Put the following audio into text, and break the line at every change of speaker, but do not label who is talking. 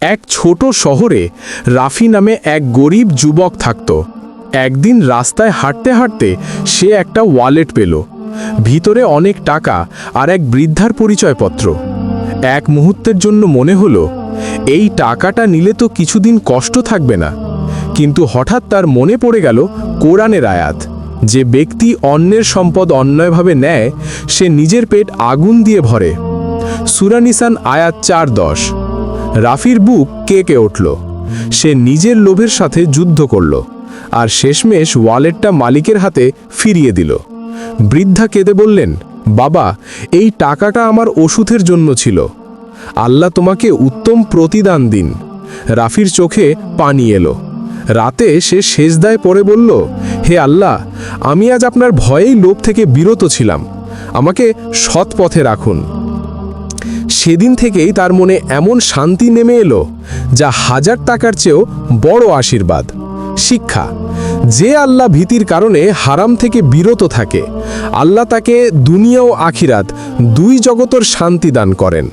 এক ছোট শহরে রাফি নামে এক গরিব যুবক থাকত। একদিন রাস্তায় হাঁটতে হাঁটতে সে একটা ওয়ালেট পেল। ভিতরে অনেক টাকা আর এক বৃদ্ধার পরিচয়পত্র। এক মুহূর্তের জন্য মনে হলো, এই টাকাটা নিলে তো কিছুদিন কষ্ট থাকবে না। কিন্তু হঠাৎ তার মনে পড়ে গেল কোরআনের আয়াত। যে ব্যক্তি অন্যের সম্পদ অন্যায়ভাবে নেয়, সে নিজের পেট আগুন দিয়ে ভরে। সুরানিসান আয়াত চার দশ। রাফির বুক কেঁকে উঠল। সে নিজের লোভের সাথে যুদ্ধ করল আর শেষমেশ ওয়ালেটটা মালিকের হাতে ফিরিয়ে দিল। বৃদ্ধা কেঁদে বললেন, বাবা, এই টাকাটা আমার ওষুধের জন্য ছিল। আল্লাহ তোমাকে উত্তম প্রতিদান দিন। রাফির চোখে পানি এলো। রাতে সে সেজদায় পরে বলল, হে আল্লাহ, আমি আজ আপনার ভয়েই লোভ থেকে বিরত ছিলাম। আমাকে সৎ পথে রাখুন। সেদিন থেকেই তার মনে এমন শান্তি নেমে এলো, যা হাজার টাকার চেয়েও বড় আশীর্বাদ। শিক্ষা, যে আল্লাহ ভীতির কারণে হারাম থেকে বিরত থাকে, আল্লাহ তাকে দুনিয়া ও আখিরাত দুই জগতর শান্তি দান করেন।